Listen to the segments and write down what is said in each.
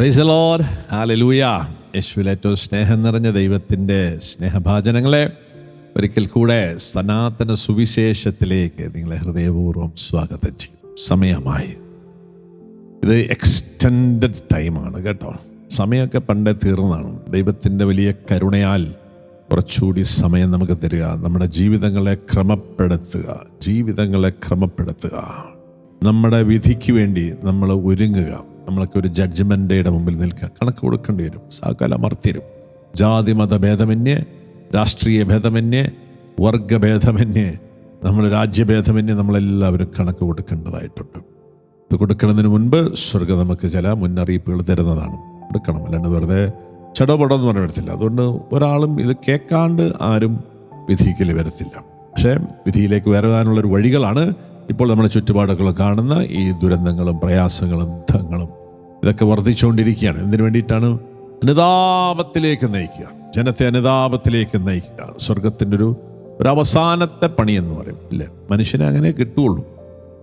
Price load hallelujah യേശുവിൽ ഏറ്റവും സ്നേഹം നിറഞ്ഞ ദൈവത്തിന്റെ സ്നേഹഭാചനങ്ങളെ ഒരിക്കൽ കൂടെ സനാതന സുവിശേഷത്തിലേക്ക് നിങ്ങളെ ഹൃദയപൂർവം സ്വാഗതം ചെയ്യും സമയമായി. ഇത് എക്സ്റ്റെൻഡഡ് ടൈമാണ് കേട്ടോ. സമയമൊക്കെ പണ്ടേ തീർന്നതാണ് ദൈവത്തിന്റെ വലിയ കരുണയാൽ കുറച്ചുകൂടി സമയം നമുക്ക് തരിക. നമ്മുടെ ജീവിതങ്ങളെ ക്രമപ്പെടുത്തുക. ജീവിതങ്ങളെ ക്രമപ്പെടുത്തുക. നമ്മുടെ വിധിക്ക് വേണ്ടി നമ്മൾ ഒരുങ്ങുക. നമ്മളൊക്കെ ഒരു ജഡ്ജ്മെന്റ് ഡേയുടെ മുമ്പിൽ നിൽക്കുക. കണക്ക് കൊടുക്കേണ്ടി വരും. സകല മർത്തിരും ജാതി മത ഭേദമന്യേ രാഷ്ട്രീയ ഭേദമന്യേ വർഗഭേദമന്യേ നമ്മൾ രാജ്യഭേദമന്യേ നമ്മളെല്ലാവരും കണക്ക് കൊടുക്കേണ്ടതായിട്ടുണ്ട്. ഇത് കൊടുക്കുന്നതിന് മുൻപ് സ്വർഗം നമുക്ക് ചില മുന്നറിയിപ്പുകൾ തരുന്നതാണ്. കൊടുക്കണം. അല്ലാണ്ട് വെറുതെ ചടപടം എന്ന് വരത്തില്ല. അതുകൊണ്ട് ഒരാളും ഇത് കേൾക്കാണ്ട് ആരും വിധിക്കൽ വരത്തില്ല. പക്ഷേ വിധിയിലേക്ക് വരാനുള്ളൊരു വഴികളാണ് ഇപ്പോൾ നമ്മുടെ ചുറ്റുപാടുകൾ കാണുന്ന ഈ ദുരന്തങ്ങളും പ്രയാസങ്ങളും യുദ്ധങ്ങളും ഇതൊക്കെ വർദ്ധിച്ചുകൊണ്ടിരിക്കുകയാണ്. എന്തിനു വേണ്ടിയിട്ടാണ്? അനുതാപത്തിലേക്ക് നയിക്കുക. ജനത്തെ അനുതാപത്തിലേക്ക് നയിക്കുക. സ്വർഗത്തിന്റെ ഒരു ഒരു അവസാനത്തെ പണി എന്ന് പറയും. ഇല്ലേ? മനുഷ്യനെ അങ്ങനെ കിട്ടുകയുള്ളൂ.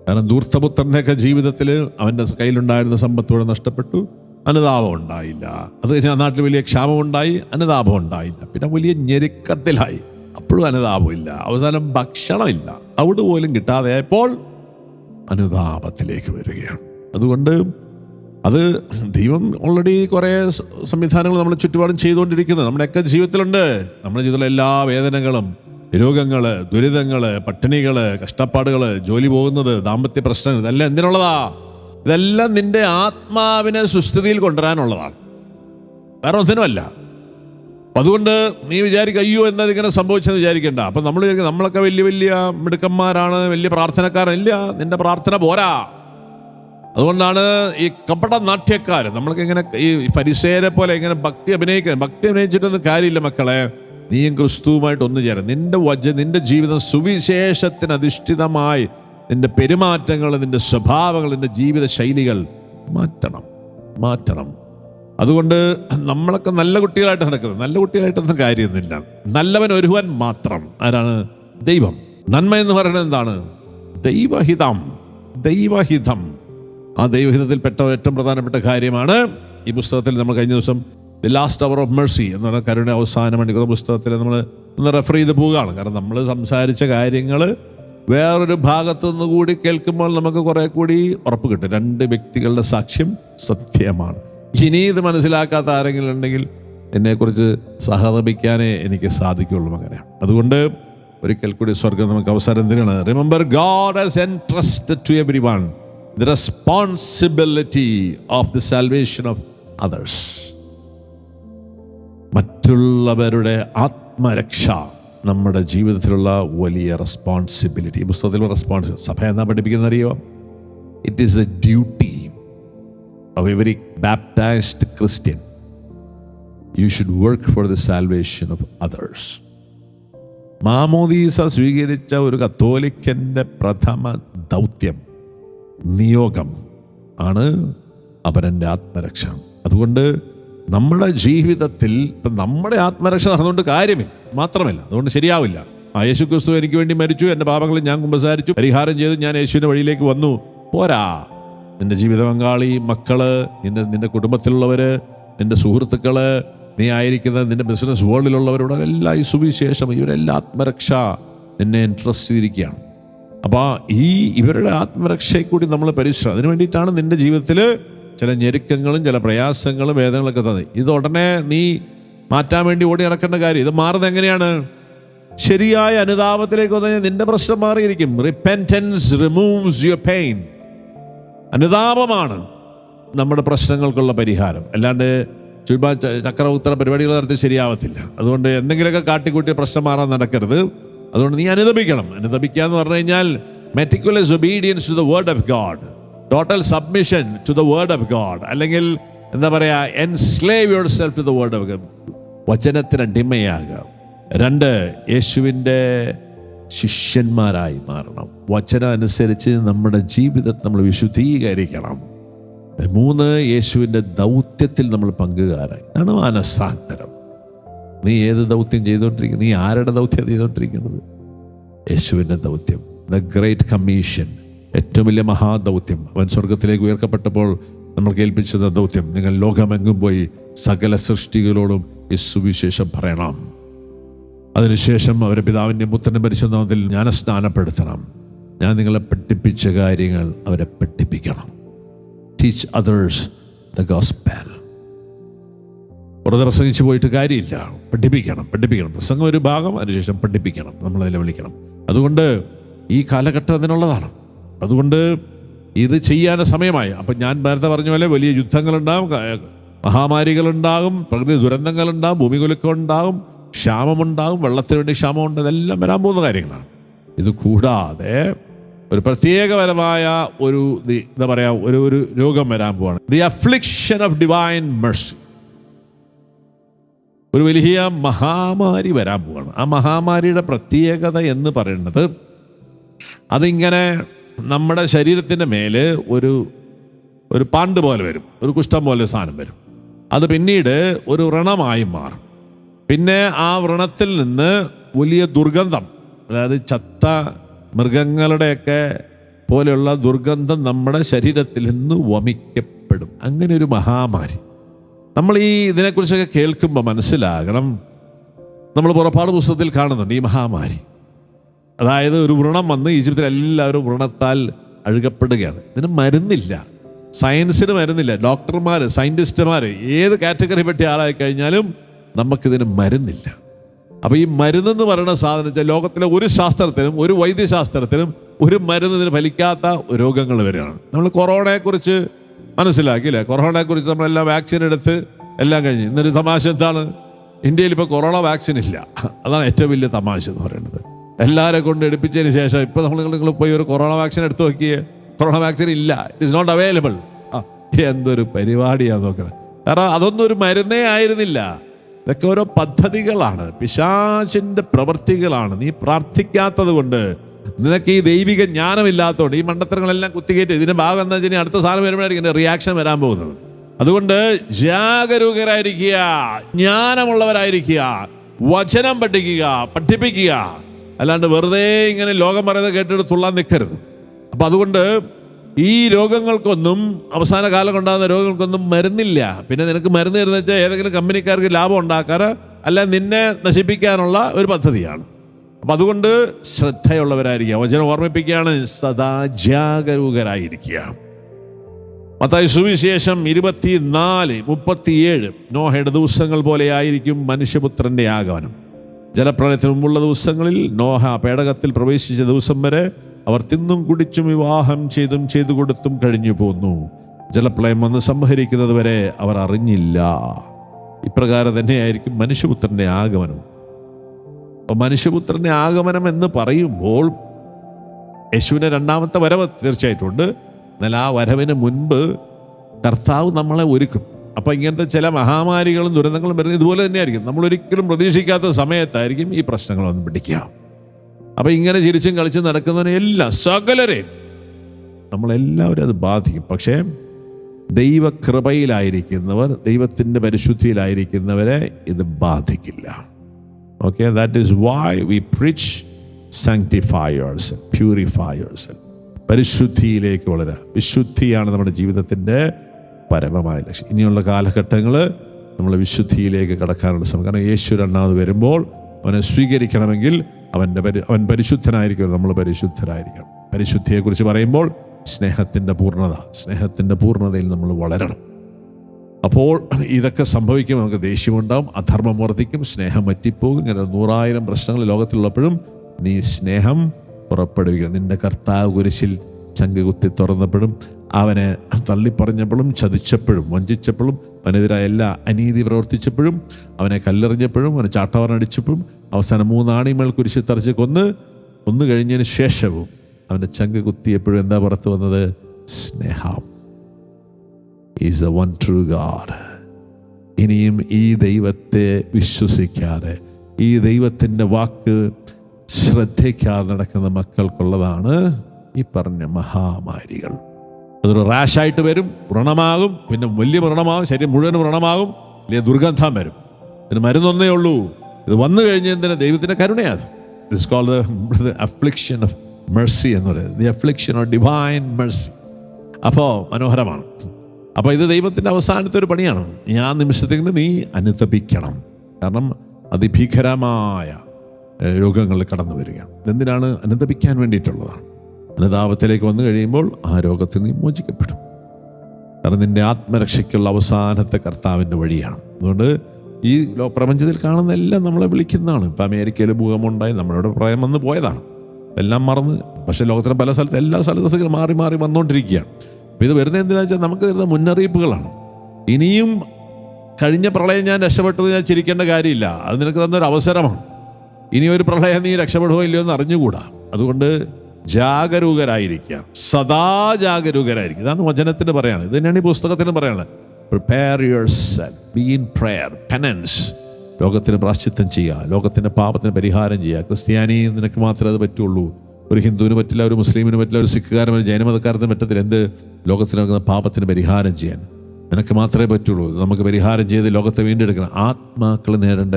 കാരണം ദൂർത്തപുത്രന്റെയൊക്കെ ജീവിതത്തിൽ അവന്റെ കയ്യിലുണ്ടായിരുന്ന സമ്പത്തോടെ നഷ്ടപ്പെട്ടു. അനുതാപം ഉണ്ടായില്ല. അത് കഴിഞ്ഞാൽ നാട്ടിൽ വലിയ ക്ഷാമം ഉണ്ടായി അനുതാപം ഉണ്ടായില്ല. പിന്നെ വലിയ ഞെരുക്കത്തിലായി. അപ്പോഴും അനുതാപമില്ല. അവസാനം ഭക്ഷണമില്ല. അവിടെ പോലും കിട്ടാതെയായപ്പോൾ അനുതാപത്തിലേക്ക് വരികയാണ്. അതുകൊണ്ട് അത് ദൈവം ഓൾറെഡി കുറേ സംവിധാനങ്ങൾ നമ്മൾ ചുറ്റുപാടും ചെയ്തുകൊണ്ടിരിക്കുന്നത് നമ്മുടെയൊക്കെ ജീവിതത്തിലുണ്ട്. നമ്മുടെ ജീവിതത്തിലെ എല്ലാ വേദനകളും രോഗങ്ങൾ ദുരിതങ്ങൾ പട്ടിണികൾ കഷ്ടപ്പാടുകൾ ജോലി പോകുന്നത് ദാമ്പത്യ പ്രശ്നങ്ങൾ ഇതെല്ലാം എന്തിനുള്ളതാ? ഇതെല്ലാം നിന്റെ ആത്മാവിനെ സുസ്ഥിതിയിൽ കൊണ്ടുവരാനുള്ളതാണ്. വേറെ ഒന്നിനുമല്ല. അതുകൊണ്ട് നീ വിചാരിക്കുക അയ്യോ എന്നത് ഇങ്ങനെ സംഭവിച്ചെന്ന് വിചാരിക്കണ്ട. അപ്പം നമ്മൾ വിചാരിക്കുക നമ്മളൊക്കെ വലിയ വലിയ മിടുക്കന്മാരാണ് വലിയ പ്രാർത്ഥനക്കാരൻ ഇല്ല നിന്റെ പ്രാർത്ഥന പോരാ. അതുകൊണ്ടാണ് ഈ കപട നാട്യക്കാർ നമ്മൾക്ക് ഇങ്ങനെ ഈ പരിസേരെ പോലെ ഇങ്ങനെ ഭക്തി അഭിനയിക്കുന്നത് ഭക്തി അഭിനയിച്ചിട്ടൊന്നും കാര്യമില്ല മക്കളെ. നീയും ക്രിസ്തുവുമായിട്ട് ഒന്നു ചേരാം. നിന്റെ വജ നിന്റെ ജീവിതം സുവിശേഷത്തിന് അധിഷ്ഠിതമായി നിന്റെ പെരുമാറ്റങ്ങൾ നിന്റെ സ്വഭാവങ്ങൾ നിന്റെ ജീവിത ശൈലികൾ മാറ്റണം മാറ്റണം. അതുകൊണ്ട് നമ്മളൊക്കെ നല്ല കുട്ടികളായിട്ട് നടക്കുന്നത് നല്ല കുട്ടികളായിട്ടൊന്നും കാര്യമൊന്നുമില്ല. നല്ലവൻ ഒരുവൻ മാത്രം. ആരാണ്? ദൈവം. നന്മ എന്ന് പറയുന്നത് എന്താണ്? ദൈവഹിതം. ദൈവഹിതം. ആ ദൈവഹിതത്തിൽപ്പെട്ട ഏറ്റവും പ്രധാനപ്പെട്ട കാര്യമാണ് ഈ പുസ്തകത്തിൽ നമ്മൾ കഴിഞ്ഞ ദിവസം the last hour of mercy എന്ന് പറഞ്ഞ കരുണ അവസാന മണിക്കൂർ പുസ്തകത്തിൽ നമ്മൾ ഒന്ന് റെഫർ ചെയ്ത് പോവുകയാണ്. കാരണം നമ്മൾ സംസാരിച്ച കാര്യങ്ങൾ വേറൊരു ഭാഗത്തു നിന്ന് കൂടി കേൾക്കുമ്പോൾ നമുക്ക് കുറെ കൂടി ഉറപ്പ് കിട്ടും. രണ്ട് വ്യക്തികളുടെ സാക്ഷ്യം സത്യമാണ്. ഇനി ഇത് മനസ്സിലാക്കാത്ത ആരെങ്കിലും ഉണ്ടെങ്കിൽ എന്നെക്കുറിച്ച് സഹതപിക്കാനേ എനിക്ക് സാധിക്കുള്ളൂ അങ്ങനെ അതുകൊണ്ട് ഒരിക്കൽ കൂടി സ്വർഗം നമുക്ക് അവസരം തരികയാണ്. Remember God has entrust to every one the responsibility of the salvation of others മറ്റുള്ളവരുടെ ആത്മരക്ഷ നമ്മുടെ ജീവിതത്തിലുള്ള വലിയ റെസ്പോൺസിബിലിറ്റി പുസ്തകത്തിൽ റെസ്പോൺസ് സഭ എന്നാ പഠിപ്പിക്കുന്ന അറിയോ it is a duty of every baptised Christian you should work for the salvation of others മാമോദീസ സ്വീകരിച്ച ഒരു കത്തോലിക്കന്റെ പ്രഥമ ദൗത്യം നിയോഗം ആണ് അപരന്റെ ആത്മരക്ഷ. അതുകൊണ്ട് നമ്മുടെ ജീവിതത്തിൽ ഇപ്പം നമ്മുടെ ആത്മരക്ഷ നടന്നുകൊണ്ട് കാര്യമില്ല. മാത്രമല്ല അതുകൊണ്ട് ശരിയാവില്ല. ആ യേശു ക്രിസ്തു എനിക്ക് വേണ്ടി മരിച്ചു എന്റെ പാപങ്ങളിൽ ഞാൻ കുമ്പസാരിച്ചു പരിഹാരം ചെയ്ത് ഞാൻ യേശുവിന്റെ വഴിയിലേക്ക് വന്നു. പോരാ. നിന്റെ ജീവിത പങ്കാളി മക്കൾ നിന്റെ നിന്റെ കുടുംബത്തിലുള്ളവര് നിന്റെ സുഹൃത്തുക്കൾ നീ ആയിരിക്കുന്ന നിന്റെ ബിസിനസ് വേൾഡിലുള്ളവരോട് എല്ലാം ഈ സുവിശേഷം ഇവരെല്ലാം ആത്മരക്ഷ. നിന്നെ ഇൻട്രസ്റ്റ് ചെയ്തിരിക്കുകയാണ്. അപ്പോൾ ഈ ഇവരുടെ ആത്മരക്ഷയെ കൂടി നമ്മൾ പരിശ്രമം അതിനു വേണ്ടിയിട്ടാണ് നിന്റെ ജീവിതത്തിൽ ചില ഞെരുക്കങ്ങളും ചില പ്രയാസങ്ങളും വേദനകളൊക്കെ തന്നത്. ഇത് ഉടനെ നീ മാറ്റാൻ വേണ്ടി ഓടി നടക്കേണ്ട കാര്യം. ഇത് മാറുന്നത് എങ്ങനെയാണ്? ശരിയായ അനുതാപത്തിലേക്ക് വന്നു നിന്റെ പ്രശ്നം മാറിയിരിക്കും. റിപ്പന്റൻസ് റിമൂവ്സ് യുവർ പെയിൻ അനുതാപമാണ് നമ്മുടെ പ്രശ്നങ്ങൾക്കുള്ള പരിഹാരം. അല്ലാണ്ട് ചുരുപ്പ ച- ചക്ര ഉത്തര പരിപാടികൾ നടത്തി ശരിയാവത്തില്ല. അതുകൊണ്ട് എന്തെങ്കിലുമൊക്കെ കാട്ടിക്കൂട്ടിയ പ്രശ്നം മാറാൻ നടക്കരുത്. അതുകൊണ്ട് നീ അനുദപിക്കണം. അനുദപിക്കുക എന്ന് പറഞ്ഞു കഴിഞ്ഞാൽ meticulous obedience to the word of God total submission to the word of God അല്ലെങ്കിൽ എന്താ പറയാ enslave yourself to the word of വചനത്തിന് അടിമയാകുക രണ്ട് യേശുവിന്റെ ശിഷ്യന്മാരായി മാറണം. വചനം അനുസരിച്ച് നമ്മുടെ ജീവിതത്തെ നമ്മൾ വിശുദ്ധീകരിക്കണം. മൂന്ന് യേശുവിന്റെ ദൗത്യത്തിൽ നമ്മൾ പങ്കുകാരായി. ഇതാണ് മാനസാന്തരം. നീ ഏത് ദൗത്യം ചെയ്തുകൊണ്ടിരിക്കുന്നത് നീ ആരുടെ ദൗത്യം ചെയ്തുകൊണ്ടിരിക്കുന്നത് യേശുവിന്റെ ദൗത്യം. ദ ഗ്രേറ്റ് കമ്മീഷൻ ഏറ്റവും വലിയ മഹാദൗത്യം. അവൻ സ്വർഗത്തിലേക്ക് ഉയർക്കപ്പെട്ടപ്പോൾ നമ്മൾ കേൾപ്പിച്ചത് ദൗത്യം. നിങ്ങൾ ലോകമെങ്ങും പോയി സകല സൃഷ്ടികളോടും ഈ സുവിശേഷം പറയണം. അതിനുശേഷം അവരെ പിതാവിന്റെ പുത്രനെ പരിശോധനത്തിൽ ഞാൻ സ്നാനപ്പെടുത്തണം. ഞാൻ നിങ്ങളെ പഠിപ്പിച്ച കാര്യങ്ങൾ അവരെ പഠിപ്പിക്കണം. ടീച്ച് അതേഴ്സ് ദ ഗോസ്പൽ വെറുതെ പ്രസംഗിച്ച് പോയിട്ട് കാര്യമില്ല. പഠിപ്പിക്കണം പഠിപ്പിക്കണം. പ്രസംഗം ഒരു ഭാഗം അതിനുശേഷം പഠിപ്പിക്കണം. നമ്മളതിൽ വിളിക്കണം. അതുകൊണ്ട് ഈ കാലഘട്ടം അതിനുള്ളതാണ്. അതുകൊണ്ട് ഇത് ചെയ്യാൻ സമയമായി. അപ്പം ഞാൻ നേരത്തെ പറഞ്ഞ പോലെ വലിയ യുദ്ധങ്ങളുണ്ടാകും മഹാമാരികളുണ്ടാകും പ്രകൃതി ദുരന്തങ്ങളുണ്ടാകും ഭൂമികുലുക്കമുണ്ടാകും ക്ഷാമമുണ്ടാകും വെള്ളത്തിന് വേണ്ടി ക്ഷാമമുണ്ട് ഇതെല്ലാം വരാൻ പോകുന്ന കാര്യങ്ങളാണ്. ഇത് കൂടാതെ ഒരു പ്രത്യേകപരമായ ഒരു എന്താ പറയുക ഒരു ഒരു രോഗം വരാൻ പോവാണ്. The affliction of divine mercy ഒരു വലിയ മഹാമാരി വരാൻ പോവാണ്. ആ മഹാമാരിയുടെ പ്രത്യേകത എന്ന് പറയുന്നത് അതിങ്ങനെ നമ്മുടെ ശരീരത്തിന്റെ മേൽ ഒരു ഒരു പാണ്ട് പോലെ വരും. ഒരു കുഷ്ഠം പോലെ സാധനം വരും. അത് പിന്നീട് ഒരു വ്രണമായി മാറും. പിന്നെ ആ വ്രണത്തിൽ നിന്ന് വലിയ ദുർഗന്ധം അതായത് ചത്ത മൃഗങ്ങളുടെയൊക്കെ പോലെയുള്ള ദുർഗന്ധം നമ്മുടെ ശരീരത്തിൽ നിന്ന് വമിക്കപ്പെടും. അങ്ങനെ ഒരു മഹാമാരി. നമ്മൾ ഈ ഇതിനെക്കുറിച്ചൊക്കെ കേൾക്കുമ്പോൾ മനസ്സിലാകണം. നമ്മൾ പുറപ്പാട് പുസ്തകത്തിൽ കാണുന്നുണ്ട് ഈ മഹാമാരി. അതായത് ഒരു വ്രണം വന്ന് ഈജിപ്തിൽ എല്ലാവരും വ്രണത്താൽ അഴുകപ്പെടുകയാണ്. ഇതിന് മരുന്നില്ല. സയൻസിന് മരുന്നില്ല. ഡോക്ടർമാർ സയന്റിസ്റ്റുമാർ ഏത് കാറ്റഗറി പറ്റിയ ആളായി കഴിഞ്ഞാലും നമുക്കിതിന് മരുന്നില്ല. അപ്പോൾ ഈ മരുന്നെന്ന് പറയുന്ന സാധനം വെച്ചാൽ ലോകത്തിലെ ഒരു ശാസ്ത്രത്തിനും ഒരു വൈദ്യശാസ്ത്രത്തിനും ഒരു മരുന്നിന് ഫലിക്കാത്ത രോഗങ്ങൾ വരികയാണ് നമ്മൾ കൊറോണയെക്കുറിച്ച് മനസ്സിലാക്കിയില്ലേ? കൊറോണയെക്കുറിച്ച് നമ്മളെല്ലാം വാക്സിൻ എടുത്ത് എല്ലാം കഴിഞ്ഞ്. ഇന്നൊരു തമാശ എന്താണ്? ഇന്ത്യയിൽ ഇപ്പോൾ കൊറോണ വാക്സിൻ ഇല്ല. അതാണ് ഏറ്റവും വലിയ തമാശ എന്ന് പറയുന്നത്. എല്ലാവരെ കൊണ്ട് എടുപ്പിച്ചതിന് ശേഷം ഇപ്പോൾ നമ്മൾ നിങ്ങൾ പോയി ഒരു കൊറോണ വാക്സിൻ എടുത്തു നോക്കിയേ. കൊറോണ വാക്സിൻ ഇല്ല. ഇറ്റ് ഇസ് നോട്ട് അവൈലബിൾ ആ എന്തൊരു പരിപാടിയാണ് നോക്കണം. കാരണം അതൊന്നും ഒരു മരുന്നേ ആയിരുന്നില്ല. ഇതൊക്കെ ഓരോ പദ്ധതികളാണ്. പിശാചിന്റെ പ്രവൃത്തികളാണ്. നീ പ്രാർത്ഥിക്കാത്തത് കൊണ്ട് നിനക്ക് ഈ ദൈവിക ജ്ഞാനമില്ലാത്തതുകൊണ്ട് ഈ മണ്ടത്തരങ്ങളെല്ലാം കുത്തിക്കയറ്റി ഇതിന്റെ ഭാഗം എന്താ വെച്ചാൽ അടുത്ത സാധനം വരുമ്പോഴായിരിക്കും എന്റെ റിയാക്ഷൻ വരാൻ പോകുന്നത്. അതുകൊണ്ട് ജാഗരൂകരായിരിക്കുക ജ്ഞാനമുള്ളവരായിരിക്കുക വചനം പഠിക്കുക പഠിപ്പിക്കുക. അല്ലാണ്ട് വെറുതെ ഇങ്ങനെ ലോകം പറയുന്നത് കേട്ടിട്ട് തുള്ളാൻ നിൽക്കരുത്. അപ്പം അതുകൊണ്ട് ഈ രോഗങ്ങൾക്കൊന്നും അവസാന കാലം കൊണ്ടാകുന്ന രോഗങ്ങൾക്കൊന്നും മരുന്നില്ല. പിന്നെ നിനക്ക് മരുന്ന് തരുന്ന വെച്ചാൽ ഏതെങ്കിലും കമ്പനിക്കാർക്ക് ലാഭം ഉണ്ടാക്കാറ് അല്ല നിന്നെ നശിപ്പിക്കാനുള്ള ഒരു പദ്ധതിയാണ്. അപ്പം അതുകൊണ്ട് ശ്രദ്ധയുള്ളവരായിരിക്കുക. വചനം ഓർമ്മിപ്പിക്കുകയാണ്. സദാ ജാഗരൂകരായിരിക്കുക. മത്തായി സുവിശേഷം ഇരുപത്തിനാല് മുപ്പത്തിയേഴ്. നോഹയുടെ ദിവസങ്ങൾ പോലെ ആയിരിക്കും മനുഷ്യപുത്രന്റെ ആഗമനം. ജലപ്രളയത്തിന് മുമ്പുള്ള ദിവസങ്ങളിൽ നോഹ പേടകത്തിൽ പ്രവേശിച്ച ദിവസം വരെ അവർ തിന്നും കുടിച്ചും വിവാഹം ചെയ്തും ചെയ്തു കൊടുത്തും കഴിഞ്ഞു പോന്നു. ജലപ്രളയം വന്ന് സംഹരിക്കുന്നത് വരെ അവർ അറിഞ്ഞില്ല. ഇപ്രകാരം തന്നെയായിരിക്കും മനുഷ്യപുത്രന്റെ ആഗമനം. അപ്പൊ മനുഷ്യപുത്രന്റെ ആഗമനം എന്ന് പറയുമ്പോൾ യേശുവിന്റെ രണ്ടാമത്തെ വരവ് തീർച്ചയായിട്ടും ഉണ്ട് എന്നാൽ ആ വരവിന് മുൻപ് കർത്താവ് നമ്മളെ ഒരുക്കും. അപ്പോൾ ഇങ്ങനത്തെ ചില മഹാമാരികളും ദുരന്തങ്ങളും വരുന്നത് ഇതുപോലെ തന്നെയായിരിക്കും. നമ്മൾ ഒരിക്കലും പ്രതീക്ഷിക്കാത്ത സമയത്തായിരിക്കും ഈ പ്രശ്നങ്ങൾ വന്ന് പിടിക്കുക. അപ്പോൾ ഇങ്ങനെ ചിരിച്ചും കളിച്ചും നടക്കുന്നതിനെ എല്ലാ സകലരെയും നമ്മളെല്ലാവരും അത് ബാധിക്കും. പക്ഷേ ദൈവകൃപയിലായിരിക്കുന്നവർ ദൈവത്തിന്റെ പരിശുദ്ധിയിലായിരിക്കുന്നവരെ ഇത് ബാധിക്കില്ല. Okay that is why we preach sanctifiers purifiers പരിശുദ്ധിയിലേക്ക് വളരുക വിശുദ്ധിയാണ് നമ്മുടെ ജീവിതത്തിന്റെ പരമമായ ലക്ഷ്യം. ഇനിയുള്ള കാലഘട്ടങ്ങൾ നമ്മൾ വിശുദ്ധിയിലേക്ക് കടക്കാനുള്ള ശ്രമം. കാരണം യേശു രണ്ടാമത് വരുമ്പോൾ അവനെ സ്വീകരിക്കണമെങ്കിൽ അവന്റെ പരി അവൻ പരിശുദ്ധനായിരിക്കും നമ്മൾ പരിശുദ്ധരായിരിക്കണം. പരിശുദ്ധിയെക്കുറിച്ച് പറയുമ്പോൾ സ്നേഹത്തിന്റെ പൂർണത സ്നേഹത്തിന്റെ പൂർണതയിൽ നമ്മൾ വളരണം. അപ്പോൾ ഇതൊക്കെ സംഭവിക്കും നമുക്ക് ദേഷ്യമുണ്ടാവും അധർമ്മം വർദ്ധിക്കും സ്നേഹം വറ്റിപ്പോകും. ഇങ്ങനെ നൂറായിരം പ്രശ്നങ്ങൾ ലോകത്തിലുള്ളപ്പോഴും നീ സ്നേഹം പുറപ്പെടുവിക്കണം. നിന്റെ കർത്താവ് കുരിശിൽ ചങ്ക് കുത്തി തുറന്നപ്പോഴും അവനെ തള്ളിപ്പറഞ്ഞപ്പോഴും ചതിച്ചപ്പോഴും വഞ്ചിച്ചപ്പോഴും അവനെതിരായ എല്ലാ അനീതി പ്രവർത്തിച്ചപ്പോഴും അവനെ കല്ലെറിഞ്ഞപ്പോഴും അവനെ ചാട്ടവാറടിച്ചപ്പോഴും അവസാനം മൂന്നാണിമേൽ കുരിശിൽ തറച്ച് കൊന്ന് ഒന്ന് കഴിഞ്ഞതിന് ശേഷവും അവന്റെ ചങ്ക് കുത്തിയപ്പോഴും എന്താ പുറത്തു വന്നത്? സ്നേഹം. Is the one true God ഇനിയും ഈ ദൈവത്തെ വിശ്വസിക്കാതെ ഈ ദൈവത്തിന്റെ വാക്ക് ശ്രദ്ധിക്കാതെ നടക്കുന്ന മക്കൾക്കുള്ളതാണ് ഈ പറഞ്ഞ മഹാമാരികൾ. അതൊരു റാഷായിട്ട് വരും വ്രണമാകും പിന്നെ വലിയ വ്രണമാകും ശരീരം മുഴുവൻ വ്രണമാകും വലിയ ദുർഗന്ധം വരും. ഇതിന് മരുന്നൊന്നേ ഉള്ളൂ. ഇത് വന്നു കഴിഞ്ഞതിന് ദൈവത്തിന്റെ കരുണയാണ് it's call the affliction of mercy എന്ന് പറയുന്നത്. The affliction of divine mercy അപ്പോൾ മനോഹരമാണ്. അപ്പോൾ ഇത് ദൈവത്തിന്റെ അവസാനത്തെ ഒരു പണിയാണ്. ഞാൻ നിമിഷത്തേക്ക് നീ അനുതപിക്കണം. കാരണം അതിഭീകരമായ രോഗങ്ങൾ കടന്നു വരികയാണ്. ഇതെന്തിനാണ് അനുതപിക്കാൻ വേണ്ടിയിട്ടുള്ളതാണ്? അനുതാപത്തിലേക്ക് വന്നു കഴിയുമ്പോൾ ആ രോഗത്തിൽ നീ മോചിക്കപ്പെടും. കാരണം നിന്റെ ആത്മരക്ഷയ്ക്കുള്ള അവസാനത്തെ കർത്താവിന്റെ വഴിയാണ്. അതുകൊണ്ട് ഈ പ്രപഞ്ചത്തിൽ കാണുന്ന എല്ലാം നമ്മളെ വിളിക്കുന്നതാണ്. ഇപ്പം അമേരിക്കയിൽ ഭൂകമ്പമുണ്ടായി നമ്മളോട് പ്രായം വന്ന് പോയതാണ്. എല്ലാം മറന്ന് പക്ഷേ ലോകത്തിലെ പല സ്ഥലത്ത് എല്ലാ സ്ഥലത്തും മാറി മാറി വന്നുകൊണ്ടിരിക്കുകയാണ്. അപ്പം ഇത് വരുന്നത് എന്തിനാ വെച്ചാൽ നമുക്ക് വരുന്ന മുന്നറിയിപ്പുകളാണ്. ഇനിയും കഴിഞ്ഞ പ്രളയം ഞാൻ രക്ഷപ്പെട്ടത് ഞാൻ ചിരിക്കേണ്ട കാര്യമില്ല. അത് നിനക്ക് തന്നൊരു അവസരമാണ്. ഇനി ഒരു പ്രളയം നീ രക്ഷപ്പെടുമോ ഇല്ലയോ എന്ന് അറിഞ്ഞുകൂടാ. അതുകൊണ്ട് ജാഗരൂകരായിരിക്കുക സദാ ജാഗരൂകരായിരിക്കുക ഇതാണ് വചനത്തിന് പറയാണ്. ഇത് തന്നെയാണ് ഈ പുസ്തകത്തിന് പറയാനുള്ളത് prepare yourself be in prayer penance ലോകത്തിന് പ്രാശ്ചിത്തം ചെയ്യുക. ലോകത്തിന്റെ പാപത്തിന് പരിഹാരം ചെയ്യുക. ക്രിസ്ത്യാനി നിനക്ക് മാത്രമേ അത് പറ്റുള്ളൂ. ഒരു ഹിന്ദുവിന് പറ്റില്ല ഒരു മുസ്ലിമിന് പറ്റില്ല ഒരു സിഖുകാരൻ ഒരു ജൈനമതക്കാരത്തിന് പറ്റത്തില്ല. എന്ത് ലോകത്തിൽ നടക്കുന്ന പാപത്തിന് പരിഹാരം ചെയ്യാൻ? നിനക്ക് മാത്രമേ പറ്റുള്ളൂ. നമുക്ക് പരിഹാരം ചെയ്ത് ലോകത്തെ വീണ്ടെടുക്കണം. ആത്മാക്കൾ നേടേണ്ട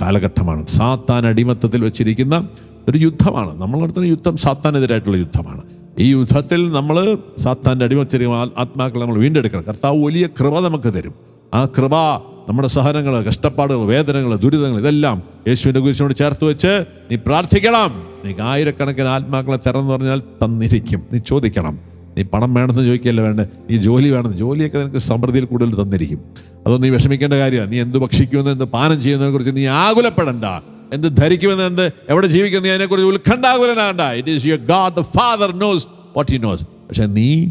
കാലഘട്ടമാണ്. സാത്താൻ അടിമത്തത്തിൽ വെച്ചിരിക്കുന്ന ഒരു യുദ്ധമാണ്. നമ്മൾ നടത്തുന്ന യുദ്ധം സാത്താനെതിരായിട്ടുള്ള യുദ്ധമാണ്. ഈ യുദ്ധത്തിൽ നമ്മൾ സാത്താന്റെ അടിമത്തിരിക്കുന്ന ആത്മാക്കളെ നമ്മൾ വീണ്ടെടുക്കണം. കർത്താവ് വലിയ കൃപ നമുക്ക് തരും. ആ കൃപ നമ്മുടെ സഹനങ്ങൾ കഷ്ടപ്പാടുകൾ വേദനകൾ ദുരിതങ്ങൾ ഇതെല്ലാം യേശുവിന്റെ കുരിശിനോട് ചേർത്ത് വെച്ച് നീ പ്രാർത്ഥിക്കണം. നീ ആയിരക്കണക്കിന് ആത്മാക്കളെ തരമെന്ന് പറഞ്ഞാൽ തന്നിരിക്കും. നീ ചോദിക്കണം. നീ പണം വേണമെന്ന് ചോദിക്കല്ല വേണ്ട? ഈ ജോലി വേണം ജോലിയൊക്കെ നിനക്ക് സമൃദ്ധിയിൽ കൂടുതൽ തന്നിരിക്കും. അതൊന്നും നീ വിഷമിക്കേണ്ട കാര്യമാണ് നീ എന്ത് ഭക്ഷിക്കുമെന്ന് എന്ത് പാനം ചെയ്യുന്നതിനെ കുറിച്ച് നീ ആകുലപ്പെടണ്ട. എന്ത് ധരിക്കുമെന്ന് എന്ത് എവിടെ ജീവിക്കുന്നു നീ അതിനെക്കുറിച്ച് ഉത്കണ്ഠാകുലനാകണ്ട. It is your God father knows what he knows പക്ഷെ നീ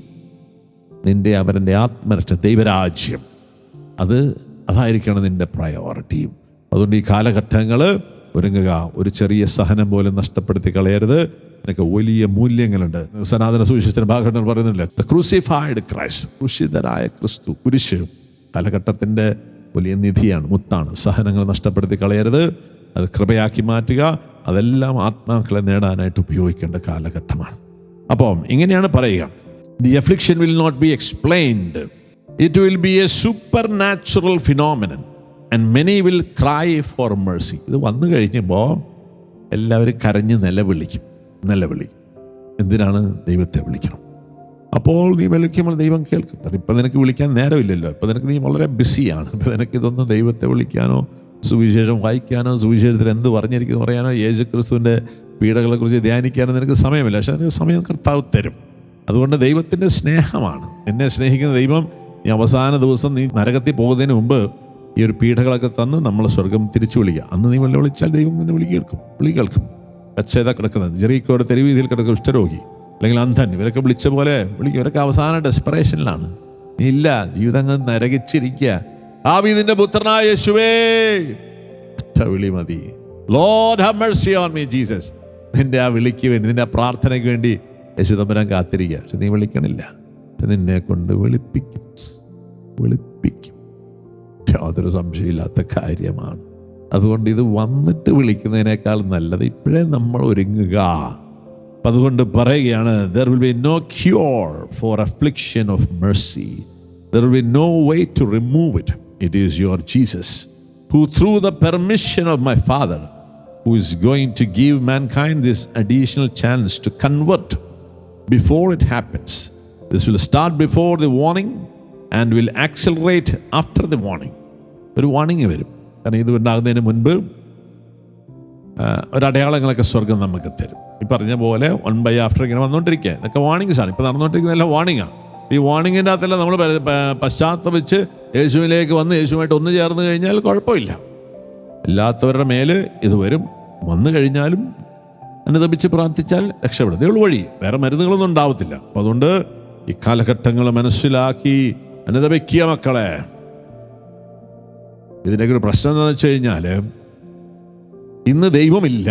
നിന്റെ അവരന്റെ ആത്മരക്ഷ ദൈവരാജ്യം. അത് അതായിരിക്കണം നിന്റെ പ്രയോറിറ്റിയും അതുകൊണ്ട് ഈ കാലഘട്ടങ്ങൾ ഒരുങ്ങുക. ഒരു ചെറിയ സഹനം പോലും നഷ്ടപ്പെടുത്തി കളയരുത്. നിനക്ക് വലിയ മൂല്യങ്ങളുണ്ട്. സനാതന സുവിശേഷത്തിന് ഭാഗങ്ങൾ പറയുന്നില്ല ക്രൂസിഫൈഡ് ക്രൈസ്റ്റ് ക്രൂശിതരായ ക്രിസ്തു കുരിശ് കാലഘട്ടത്തിന്റെ വലിയ നിധിയാണ് മുത്താണ്. സഹനങ്ങൾ നഷ്ടപ്പെടുത്തി കളയരുത്. അത് കൃപയാക്കി മാറ്റുക. അതെല്ലാം ആത്മാക്കളെ നേടാനായിട്ട് ഉപയോഗിക്കേണ്ട കാലഘട്ടമാണ്. അപ്പം ഇങ്ങനെയാണ് പറയുക. The affliction will not be explained it will be a supernatural phenomenon and many will cry for mercy ഇത് വന്നു കഴിഞ്ഞപ്പോൾ എല്ലാവരും കരഞ്ഞ് നിലവിളിക്കും. നിലവിളിക്കും. എന്തിനാണ് ദൈവത്തെ വിളിക്കണം? അപ്പോൾ നീ വിളിക്കുമ്പോൾ ദൈവം കേൾക്കും. അത് ഇപ്പം നിനക്ക് വിളിക്കാൻ നേരമില്ലല്ലോ. ഇപ്പം നിനക്ക് നീ വളരെ ബിസിയാണ്. ഇപ്പം നിനക്ക് ഇതൊന്നും ദൈവത്തെ വിളിക്കാനോ സുവിശേഷം വായിക്കാനോ സുവിശേഷത്തിൽ എന്ത് പറഞ്ഞിരിക്കുന്നു പറയാനോ യേശു ക്രിസ്തുവിന്റെ പീഡകളെക്കുറിച്ച് ധ്യാനിക്കാനോ നിനക്ക് സമയമില്ല. പക്ഷേ നിനക്ക് സമയം കർത്താവ് തരും. അതുകൊണ്ട് ദൈവത്തിന്റെ സ്നേഹമാണ്. എന്നെ സ്നേഹിക്കുന്ന ദൈവം ഈ അവസാന ദിവസം നീ നരകത്തിൽ പോകുന്നതിന് മുമ്പ് ഈ ഒരു പീഠകളൊക്കെ തന്ന് നമ്മളെ സ്വർഗം തിരിച്ചു വിളിക്കുക. അന്ന് നീ വല്ല വിളിച്ചാൽ ദൈവം നിന്നെ വിളി കേൾക്കും വിളി കേൾക്കും. കച്ചേത കിടക്കുന്നത് ജെറീക്കോയുടെ തെരുവീതിയിൽ കിടക്കുന്ന കുഷ്ഠരോഗി അല്ലെങ്കിൽ അന്ധൻ ഇവരൊക്കെ വിളിച്ച പോലെ വിളിക്കും. ഇവരൊക്കെ അവസാന ഡെസ്പറേഷനിലാണ് ഇല്ല ജീവിതം അങ്ങ് നരകിച്ചിരിക്കുക ആബീദിന്റെ പുത്രനായ യേശുവേ വിളി മതി. Lord have on me Jesus നിന്റെ ആ വിളിക്ക് വേണ്ടി നിന്റെ ആ പ്രാർത്ഥനയ്ക്ക് വേണ്ടി യേശു തമ്പുരാൻ കാത്തിരിക്കുക. പക്ഷെ നീ വിളിക്കണില്ല. നിന്നെ കൊണ്ട് വിളിപ്പിക്കും. വിളിപ്പിക്കും. യാതൊരു സംശയമില്ലാത്ത കാര്യമാണ് അതുകൊണ്ട് ഇത് വന്നിട്ട് വിളിക്കുന്നതിനേക്കാൾ നല്ലത് ഇപ്പോഴേ നമ്മൾ ഒരുങ്ങുക അപ്പം അതുകൊണ്ട് പറയുകയാണ് there will be no cure for affliction of mercy there will be no way to remove it it is your Jesus who through the permission of my Father, who is going to give mankind this additional chance to convert before it happens. This will start before the warning and will accelerate after the warning. ഒരു warning വരും. കാരണം ഇത് ഉണ്ടാകുന്നതിന് മുൻപ് ഒരടയാളങ്ങളൊക്കെ സ്വർഗം നമുക്ക് തരും. ഈ പറഞ്ഞ പോലെ വൺ ബൈ ആഫ്റ്റർ ഇങ്ങനെ വന്നുകൊണ്ടിരിക്കുക ഇതൊക്കെ വാണിങ്സ് ആണ്. ഇപ്പം നടന്നുകൊണ്ടിരിക്കുന്നതെല്ലാം വാണിങ്ങാണ് ഈ വാണിങ്ങിന്റെ അകത്തെല്ലാം നമ്മൾ പശ്ചാത്തപിച്ച് യേശുവിലേക്ക് വന്ന് യേശുവുമായിട്ട് ഒന്ന് ചേർന്ന് കഴിഞ്ഞാൽ കുഴപ്പമില്ല. ഇല്ലാത്തവരുടെ മേൽ ഇത് വരും. വന്നു കഴിഞ്ഞാലും അനുദപിച്ച് പ്രാർത്ഥിച്ചാൽ രക്ഷപ്പെടും. ഇതേ വഴി. വേറെ മരുന്നുകളൊന്നും ഉണ്ടാവത്തില്ല. അപ്പം അതുകൊണ്ട് ഈ കാലഘട്ടങ്ങൾ മനസ്സിലാക്കി അനുദപിക്കുക മക്കളെ. ഇതിന്റെയൊക്കെ ഒരു പ്രശ്നം എന്താണെന്ന് വെച്ച് കഴിഞ്ഞാൽ ഇന്ന് ദൈവമില്ല.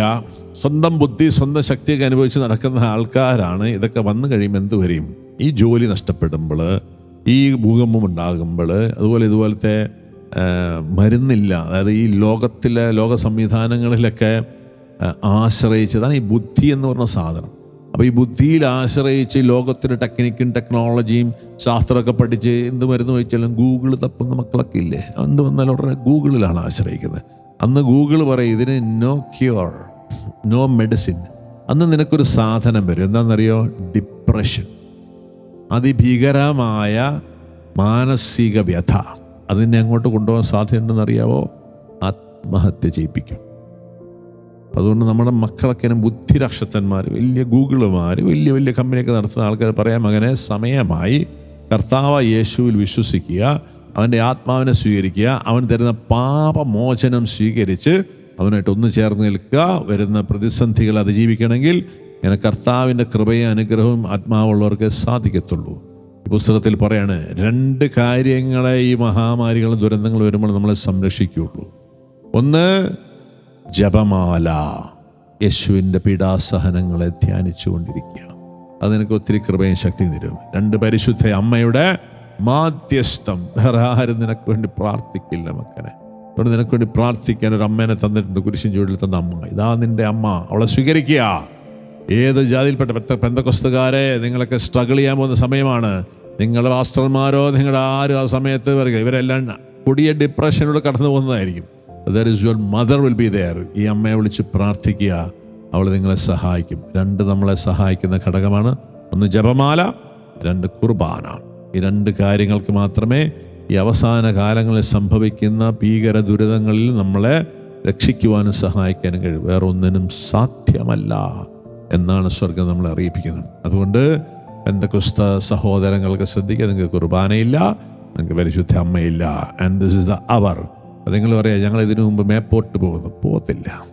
സ്വന്തം ബുദ്ധി സ്വന്തം ശക്തിയൊക്കെ അനുഭവിച്ച് നടക്കുന്ന ആൾക്കാരാണ്. ഇതൊക്കെ വന്നു കഴിയുമ്പോൾ എന്ത് ഈ ജോലി നഷ്ടപ്പെടുമ്പോൾ ഈ ഭൂകമ്പം ഉണ്ടാകുമ്പോൾ അതുപോലെ ഇതുപോലത്തെ മരുന്നില്ല. അതായത് ഈ ലോകത്തിലെ ലോക സംവിധാനങ്ങളിലൊക്കെ ആശ്രയിച്ചതാണ് ഈ ബുദ്ധി എന്ന് പറഞ്ഞ സാധനം. അപ്പോൾ ഈ ബുദ്ധിയിൽ ആശ്രയിച്ച് ലോകത്തിന്റെ ടെക്നിക്കും ടെക്നോളജിയും ശാസ്ത്രമൊക്കെ പഠിച്ച് എന്ത് മരുന്ന് വെച്ചാലും ഗൂഗിൾ തപ്പുന്ന മക്കളൊക്കെ ഇല്ലേ? എന്ത് വന്നാലും ഉടനെ ഗൂഗിളിലാണ് ആശ്രയിക്കുന്നത്. അന്ന് ഗൂഗിൾ പറയും ഇതിന് നോ ക്യൂർ നോ മെഡിസിൻ അന്ന് നിനക്കൊരു സാധനം വരും. എന്താണെന്നറിയോ? ഡിപ്രഷൻ അതിഭീകരമായ മാനസിക വ്യഥ. അതിനെ അങ്ങോട്ട് കൊണ്ടുപോകാൻ സാധ്യതയുണ്ടെന്ന് അറിയാവോ ആത്മഹത്യ ചെയ്യിപ്പിക്കും. അതുകൊണ്ട് നമ്മുടെ മക്കളൊക്കെ ബുദ്ധി രാക്ഷസന്മാർ വലിയ ഗൂഗിളുമാർ വലിയ വലിയ കമ്പനിയൊക്കെ നടത്തുന്ന ആൾക്കാർ പറയാം മകനെ സമയമായി കർത്താവ് യേശുവിൽ വിശ്വസിക്കുക അവന്റെ ആത്മാവിനെ സ്വീകരിക്കുക അവൻ തരുന്ന പാപമോചനം സ്വീകരിച്ച് അവനായിട്ട് ഒന്ന് ചേർന്ന് നിൽക്കുക വരുന്ന പ്രതിസന്ധികൾ അതിജീവിക്കണമെങ്കിൽ ഇങ്ങനെ കർത്താവിന്റെ കൃപയും അനുഗ്രഹവും ആത്മാവുള്ളവർക്ക് സാധിക്കത്തുള്ളൂ. ഈ പുസ്തകത്തിൽ പറയാണ് രണ്ട് കാര്യങ്ങളെ ഈ മഹാമാരികളും ദുരന്തങ്ങളും വരുമ്പോൾ നമ്മളെ സംരക്ഷിക്കുകയുള്ളൂ. ഒന്ന് ജപമാല യേശുവിന്റെ പീഡാസഹനങ്ങളെ ധ്യാനിച്ചു കൊണ്ടിരിക്കുക അത് നിനക്ക് ഒത്തിരി കൃപയും ശക്തി തരും. രണ്ട് പരിശുദ്ധ അമ്മയുടെ മാധ്യസ്ഥം. വേറെ ആരും നിനക്ക് വേണ്ടി പ്രാർത്ഥിക്കില്ല മക്കനെ. അതുകൊണ്ട് നിനക്ക് വേണ്ടി പ്രാർത്ഥിക്കാൻ ഒരു അമ്മേനെ തന്നിട്ടുണ്ട്. കുരിശിൻ ചൂടിൽ തന്ന അമ്മ. ഇതാ നിന്റെ അമ്മ. അവളെ സ്വീകരിക്കുക. ഏത് ജാതിയിൽപ്പെട്ട പെന്തക്കൊസ്തുകാരെ നിങ്ങളൊക്കെ സ്ട്രഗിൾ ചെയ്യാൻ പോകുന്ന സമയമാണ്. നിങ്ങളുടെ വാസ്ത്രന്മാരോ നിങ്ങളുടെ ആരും ആ സമയത്ത് വരിക. ഇവരെല്ലാം കൊടിയ ഡിപ്രഷനിലൂടെ കടന്നു പോകുന്നതായിരിക്കും. There is your mother will be there ഈ അമ്മയെ വിളിച്ച് പ്രാർത്ഥിക്കുക. അവൾ നിങ്ങളെ സഹായിക്കും. രണ്ട് നമ്മളെ സഹായിക്കുന്ന ഘടകമാണ്. ഒന്ന് ജപമാല രണ്ട് കുർബാന. ഈ രണ്ട് കാര്യങ്ങൾക്ക് മാത്രമേ ഈ അവസാന കാലങ്ങളിൽ സംഭവിക്കുന്ന ഭീകര ദുരിതങ്ങളിൽ നമ്മളെ രക്ഷിക്കുവാനും സഹായിക്കാനും കഴിയും. വേറെ ഒന്നിനും സാധ്യമല്ല എന്നാണ് സ്വർഗം നമ്മളെ അറിയിപ്പിക്കുന്നത്. അതുകൊണ്ട് എന്തൊക്കെ സഹോദരങ്ങൾക്ക് ശ്രദ്ധിക്കുക. നിങ്ങൾക്ക് കുർബാനയില്ല നിങ്ങൾക്ക് പരിശുദ്ധ അമ്മയില്ല. And this is the hour നിങ്ങൾ പറയാം ഞങ്ങൾ ഇതിനു മുമ്പ് മേപ്പോട്ട് പോകുന്നു. പോകത്തില്ല.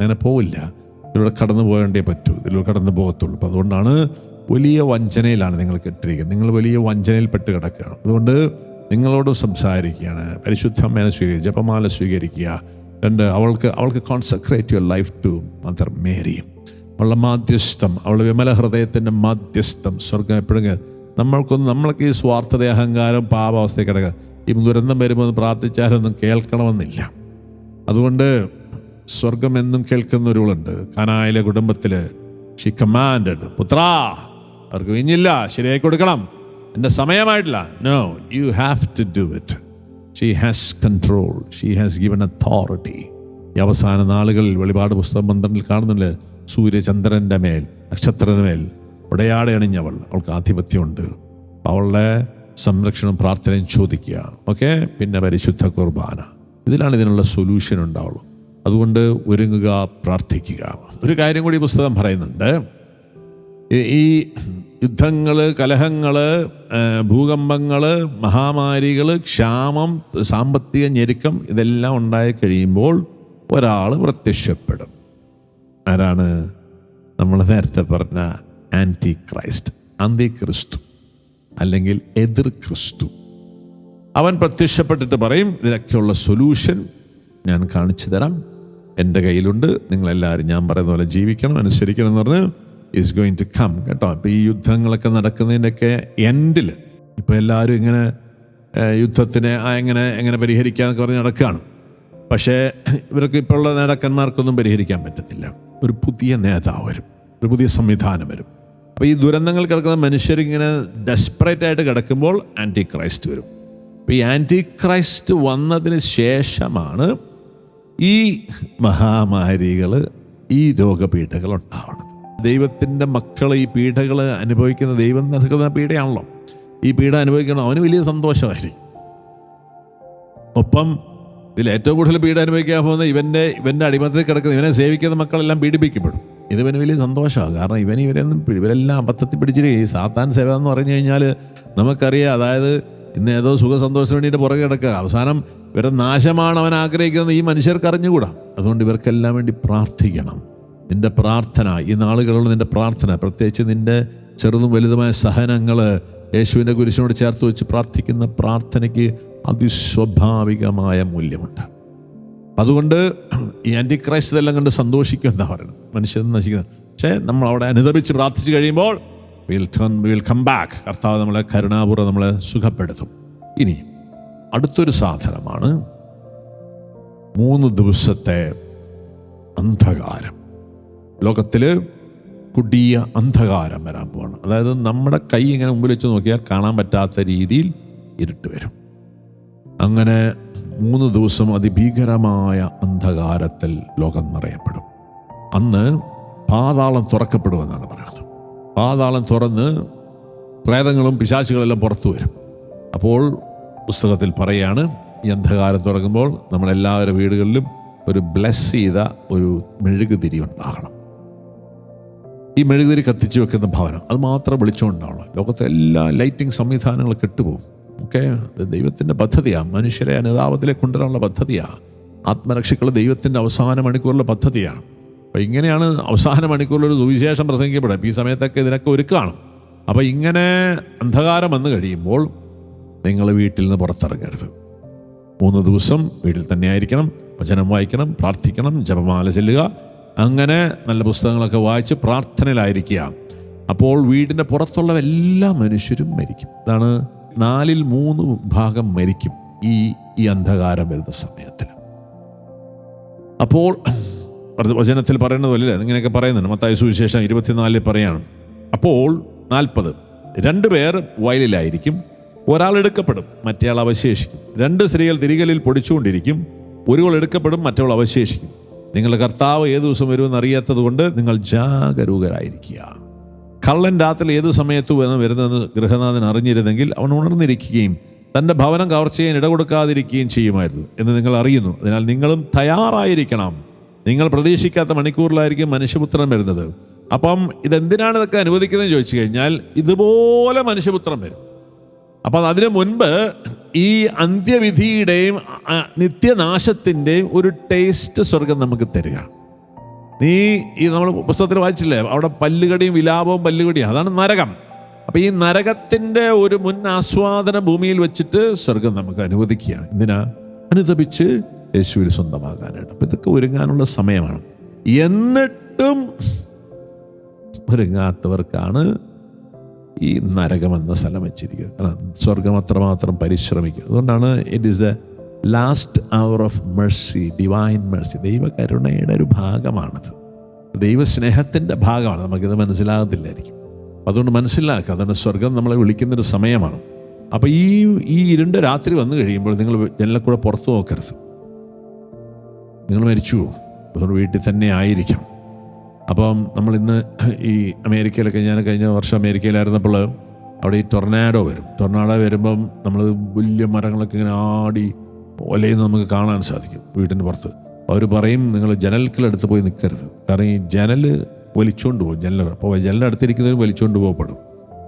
അങ്ങനെ പോവില്ല. ഇതിലൂടെ കടന്നു പോകേണ്ടേ പറ്റൂ. ഇതിലൂടെ കടന്നു പോകത്തുള്ളൂ. അപ്പം അതുകൊണ്ടാണ് വലിയ വഞ്ചനയിലാണ് നിങ്ങൾ കെട്ടിരിക്കുന്നത്. നിങ്ങൾ വലിയ വഞ്ചനയിൽപ്പെട്ട് കിടക്കുകയാണ്. അതുകൊണ്ട് നിങ്ങളോട് സംസാരിക്കുകയാണ്. പരിശുദ്ധ അമ്മേനെ സ്വീകരിക്കുക ജപമാല സ്വീകരിക്കുക. രണ്ട് അവൾക്ക് അവൾക്ക് concentrate your life to mother Mary അവളുടെ മാധ്യസ്ഥം അവളുടെ വിമല ഹൃദയത്തിന്റെ മാധ്യസ്ഥം സ്വർഗം എപ്പോഴും നമ്മൾക്കൊന്നും നമ്മൾക്ക് ഈ സ്വാർത്ഥത അഹങ്കാരം പാപാവസ്ഥയിൽ കിടക്കുക. ഈ ദുരന്തം വരുമ്പോൾ പ്രാർത്ഥിച്ചാലൊന്നും കേൾക്കണമെന്നില്ല. അതുകൊണ്ട് സ്വർഗം എന്നും കേൾക്കുന്ന ഒരുവളുണ്ട്. കനായിലെ കുടുംബത്തിൽ ഷി കമാൻഡഡ് പുത്രാ അവർക്ക് വിഞ്ഞില്ല ശരിയായി കൊടുക്കണം. എന്റെ സമയമായിട്ടില്ല. No you have to do it she has control she has given authority ഈ അവസാന നാളുകളിൽ വെളിപാട് പുസ്തകം പന്ത്രണ്ടിൽ കാണുന്നുണ്ട്. സൂര്യചന്ദ്രന്റെ മേൽ നക്ഷത്രന്റെ മേൽ. ഉടയാടെ അണിഞ്ഞവൾ അവൾക്ക് ആധിപത്യമുണ്ട്. അവളുടെ സംരക്ഷണം പ്രാർത്ഥനയും ചോദിക്കുക. ഓക്കെ? പിന്നെ പരിശുദ്ധ കുർബാന. ഇതിലാണ് ഇതിനുള്ള സൊല്യൂഷൻ ഉണ്ടാവുള്ളൂ. അതുകൊണ്ട് ഒരുങ്ങുക പ്രാർത്ഥിക്കുക. ഒരു കാര്യം കൂടി പുസ്തകം പറയുന്നുണ്ട്. ഈ യുദ്ധങ്ങൾ കലഹങ്ങൾ ഭൂകമ്പങ്ങൾ മഹാമാരികൾ ക്ഷാമം സാമ്പത്തിക ഞെരുക്കം ഇതെല്ലാം ഉണ്ടായി കഴിയുമ്പോൾ ഒരാൾ പ്രത്യക്ഷപ്പെടും. ആരാണ്? നമ്മൾ നേരത്തെ പറഞ്ഞ ആന്റി ക്രൈസ്റ്റ് അന്തി ക്രിസ്തു അല്ലെങ്കിൽ എതിർ ക്രിസ്തു. അവൻ പ്രത്യക്ഷപ്പെട്ടിട്ട് പറയും ഇതിനൊക്കെയുള്ള സൊല്യൂഷൻ ഞാൻ കാണിച്ചു തരാം. എന്റെ കയ്യിലുണ്ട്. നിങ്ങളെല്ലാവരും ഞാൻ പറയുന്ന പോലെ ജീവിക്കണം അനുസരിക്കണം എന്ന് പറഞ്ഞ് ഈസ് ഗോയിങ് ടു കം കേട്ടോ അപ്പോൾ ഈ യുദ്ധങ്ങളൊക്കെ നടക്കുന്നതിന്റെയൊക്കെ എൻഡിൽ ഇപ്പോൾ എല്ലാവരും ഇങ്ങനെ യുദ്ധത്തിനെ എങ്ങനെ എങ്ങനെ പരിഹരിക്കാമെന്നൊക്കെ പറഞ്ഞ് നടക്കുകയാണ് പക്ഷേ ഇവർക്ക് ഇപ്പോഴുള്ള നേതാക്കന്മാർക്കൊന്നും പരിഹരിക്കാൻ പറ്റത്തില്ല. ഒരു പുതിയ നേതാവ് വരും ഒരു പുതിയ സംവിധാനം വരും. അപ്പോൾ ഈ ദുരന്തങ്ങൾ കിടക്കുന്ന മനുഷ്യരിങ്ങനെ ഡെസ്പറേറ്റ് ആയിട്ട് കിടക്കുമ്പോൾ ആന്റി ക്രൈസ്റ്റ് വരും. അപ്പോൾ ഈ ആന്റി ക്രൈസ്റ്റ് വന്നതിന് ശേഷമാണ് ഈ മഹാമാരികൾ ഈ രോഗപീഠകൾ ഉണ്ടാവുന്നത്. ദൈവത്തിന്റെ മക്കൾ ഈ പീഠകൾ അനുഭവിക്കുന്ന ദൈവം നൽകുന്ന പീഡയാണല്ലോ ഈ പീഡ അനുഭവിക്കണം അവന് വലിയ സന്തോഷമായിരിക്കും. ഒപ്പം ഇതിൽ ഏറ്റവും കൂടുതൽ പീഡ അനുഭവിക്കാൻ പോകുന്ന ഇവന്റെ ഇവന്റെ അടിമത്തത്തിൽ കിടക്കുന്ന ഇവനെ സേവിക്കുന്ന മക്കളെല്ലാം പീഡിപ്പിക്കപ്പെടും. ഇത് ഇവന് വലിയ സന്തോഷമാണ്. കാരണം ഇവൻ ഇവരൊന്നും പി- ഇവരെല്ലാം അബദ്ധത്തിൽ പിടിച്ചിട്ട് ഈ സാത്താൻ സേവ എന്ന് പറഞ്ഞു കഴിഞ്ഞാൽ നമുക്കറിയാം. അതായത് ഇന്ന് ഏതോ സുഖ സന്തോഷത്തിന് വേണ്ടിയിട്ട് പുറകെ കിടക്കുക. അവസാനം ഇവരെ നാശമാണ് അവൻ ആഗ്രഹിക്കുന്നത് ഈ മനുഷ്യർക്ക് അറിഞ്ഞുകൂടാ. അതുകൊണ്ട് ഇവർക്കെല്ലാം വേണ്ടി പ്രാർത്ഥിക്കണം. നിന്റെ പ്രാർത്ഥന ഈ നാളുകളുള്ള നിന്റെ പ്രാർത്ഥന പ്രത്യേകിച്ച് നിന്റെ ചെറുതും വലുതുമായ സഹനങ്ങൾ യേശുവിന്റെ കുരിശിനോട് ചേർത്ത് വെച്ച് പ്രാർത്ഥിക്കുന്ന പ്രാർത്ഥനയ്ക്ക് അതിസ്വാഭാവികമായ മൂല്യമുണ്ട്. അതുകൊണ്ട് ഈ ആന്റി ക്രൈസ്റ്റ് ഇതെല്ലാം കണ്ട് സന്തോഷിക്കും എന്താ പറയുന്നത്. മനുഷ്യൻ നശിക്കുന്നത് പക്ഷേ നമ്മൾ അവിടെ അനുദപിച്ച് പ്രാർത്ഥിച്ചു കഴിയുമ്പോൾ will turn will come back കർത്താവ് നമ്മളെ കരുണാപൂർവം നമ്മളെ സുഖപ്പെടുത്തും. ഇനി അടുത്തൊരു സാധനമാണ് മൂന്ന് ദിവസത്തെ അന്ധകാരം. ലോകത്തിൽ കുടിയ അന്ധകാരം വരാൻ പോവാണ്. അതായത് നമ്മുടെ കൈ ഇങ്ങനെ മുമ്പിൽ വെച്ച് നോക്കിയാൽ കാണാൻ പറ്റാത്ത രീതിയിൽ ഇരുട്ട് വരും. അങ്ങനെ മൂന്ന് ദിവസം അതിഭീകരമായ അന്ധകാരത്തിൽ ലോകം നിറയപ്പെടും. അന്ന് പാതാളം തുറക്കപ്പെടുമെന്നാണ് പറയുന്നത്. പാതാളം തുറന്ന് പ്രേതങ്ങളും പിശാചുകളെല്ലാം പുറത്തു വരും. അപ്പോൾ പുസ്തകത്തിൽ പറയാണ് ഈ അന്ധകാരം തുറക്കുമ്പോൾ നമ്മളെല്ലാവരുടെ വീടുകളിലും ഒരു ബ്ലെസ് ചെയ്ത ഒരു മെഴുകുതിരി ഉണ്ടാകണം. ഈ മെഴുകുതിരി കത്തിച്ചു വെക്കുന്ന ഭവനം അത് മാത്രം വിളിച്ചുകൊണ്ടാണ് ലോകത്തെ എല്ലാ ലൈറ്റിംഗ് സംവിധാനങ്ങളും കെട്ടുപോകും. ഓക്കെ ദൈവത്തിന്റെ പദ്ധതിയാണ് മനുഷ്യരെ അനുതാപത്തിലേക്ക് കൊണ്ടുവരാനുള്ള പദ്ധതിയാണ് ആത്മരക്ഷകൾ ദൈവത്തിന്റെ അവസാന മണിക്കൂറിലെ പദ്ധതിയാണ് അപ്പോൾ ഇങ്ങനെയാണ് അവസാന മണിക്കൂറിൽ ഒരു സുവിശേഷം പ്രസംഗിക്കപ്പെടുക. ഈ സമയത്തൊക്കെ ഇതിനൊക്കെ ഒരുക്കാണ്. അപ്പോൾ ഇങ്ങനെ അന്ധകാരം വന്നു കഴിയുമ്പോൾ നിങ്ങൾ വീട്ടിൽ നിന്ന് പുറത്തിറങ്ങരുത്. മൂന്ന് ദിവസം വീട്ടിൽ തന്നെ ആയിരിക്കണം. വചനം വായിക്കണം പ്രാർത്ഥിക്കണം ജപമാല ചെല്ലുക. അങ്ങനെ നല്ല പുസ്തകങ്ങളൊക്കെ വായിച്ച് പ്രാർത്ഥനയിലായിരിക്കുക. അപ്പോൾ വീടിന്റെ പുറത്തുള്ള എല്ലാ മനുഷ്യരും മരിക്കും. ഇതാണ് നാലിൽ മൂന്ന് ഭാഗം മരിക്കും ഈ ഈ അന്ധകാരം വരുന്ന സമയത്തിൽ അപ്പോൾ വചനത്തിൽ പറയുന്നത് പോലെ ഇങ്ങനെയൊക്കെ പറയുന്നുണ്ട്. മത്തായ സുവിശേഷം ഇരുപത്തിനാലിൽ പറയാണ് അപ്പോൾ നാൽപ്പത് രണ്ടുപേർ വയലിലായിരിക്കും ഒരാൾ എടുക്കപ്പെടും മറ്റേയാൾ അവശേഷിക്കും. രണ്ട് സ്ത്രീകൾ തിരികലിൽ പൊടിച്ചുകൊണ്ടിരിക്കും ഒരുവൾ എടുക്കപ്പെടും മറ്റവൾ അവശേഷിക്കും. നിങ്ങളുടെ കർത്താവ് ഏത് ദിവസം വരുമെന്ന് അറിയാത്തത് കൊണ്ട് നിങ്ങൾ ജാഗരൂകരായിരിക്കുക. കള്ളൻ രാത്രി ഏത് സമയത്ത് എന്ന് വരുന്നതെന്ന് ഗൃഹനാഥൻ അറിഞ്ഞിരുന്നെങ്കിൽ അവൻ ഉണർന്നിരിക്കുകയും തന്റെ ഭവനം കവർ ചെയ്യാൻ ഇടകൊടുക്കാതിരിക്കുകയും ചെയ്യുമായിരുന്നു എന്ന് നിങ്ങൾ അറിയുന്നു. അതിനാൽ നിങ്ങളും തയ്യാറായിരിക്കണം. നിങ്ങൾ പ്രതീക്ഷിക്കാത്ത മണിക്കൂറിലായിരിക്കും മനുഷ്യപുത്രൻ വരുന്നത്. അപ്പം ഇതെന്തിനാണ് ഇതൊക്കെ അനുവദിക്കുന്നതെന്ന് ചോദിച്ചു കഴിഞ്ഞാൽ ഇതുപോലെ മനുഷ്യപുത്രൻ വരും. അപ്പം അതിനു മുൻപ് ഈ അന്ത്യവിധിയുടെയും നിത്യനാശത്തിന്റെയും ഒരു ടേസ്റ്റ് സ്വർഗം നമുക്ക് തരികയാണ് നീ ഈ നമ്മൾ പുസ്തകത്തിൽ വായിച്ചില്ലേ? അവിടെ പല്ലുകടിയും വിലാപവും പല്ലുകടിയും. അതാണ് നരകം. അപ്പം ഈ നരകത്തിന്റെ ഒരു മുൻ ആസ്വാദന ഭൂമിയിൽ വെച്ചിട്ട് സ്വർഗം നമുക്ക് അനുവദിക്കുകയാണ്. എന്തിനാ? അനുദപിച്ച് യേശുവിൽ സ്വന്തമാകാനായിട്ട്. അപ്പം ഇതൊക്കെ ഒരുങ്ങാനുള്ള സമയമാണ്. എന്നിട്ടും ഒരുങ്ങാത്തവർക്കാണ് ഈ നരകമെന്ന സ്ഥലം വെച്ചിരിക്കുന്നത്. കാരണം സ്വർഗം അത്രമാത്രം പരിശ്രമിക്കും. അതുകൊണ്ടാണ് it is a last hour of mercy divine mercy ദൈവകരുണയുടെ ഒരു ഭാഗമാണത്. ദൈവസ്നേഹത്തിന്റെ ഭാഗമാണ്. നമുക്കിത് മനസ്സിലാകത്തില്ലായിരിക്കും. അതുകൊണ്ട് മനസ്സിലാക്കുക. അതുകൊണ്ട് സ്വർഗം നമ്മളെ വിളിക്കുന്നൊരു സമയമാണ്. അപ്പോൾ ഈ ഈ ഇരുണ്ട രാത്രി വന്നു കഴിയുമ്പോൾ നിങ്ങൾ ജനലക്കൂടെ പുറത്തു നോക്കരുത്. നിങ്ങൾ മരിച്ചു അതുകൊണ്ട് വീട്ടിൽ തന്നെ ആയിരിക്കണം. അപ്പം നമ്മൾ ഇന്ന് ഈ അമേരിക്കയിലൊക്കെ ഞാൻ കഴിഞ്ഞ വർഷം അമേരിക്കയിലായിരുന്നപ്പോൾ അവിടെ ഈ ടൊർണാഡോ വരും. ടൊർണാഡോ വരുമ്പം നമ്മൾ വലിയ മരങ്ങളൊക്കെ ഇങ്ങനെ ആടി ഒലയുന്ന നമുക്ക് കാണാൻ സാധിക്കും വീട്ടിന്റെ പുറത്ത്. അവർ പറയും നിങ്ങൾ ജനൽക്കലെടുത്ത് പോയി നിൽക്കരുത്. കാരണം ഈ ജനൽ വലിച്ചുകൊണ്ട് പോകും ജനൽ അപ്പോൾ ജനലടുത്തിരിക്കുന്നവർ വലിച്ചുകൊണ്ട് പോകപ്പെടും.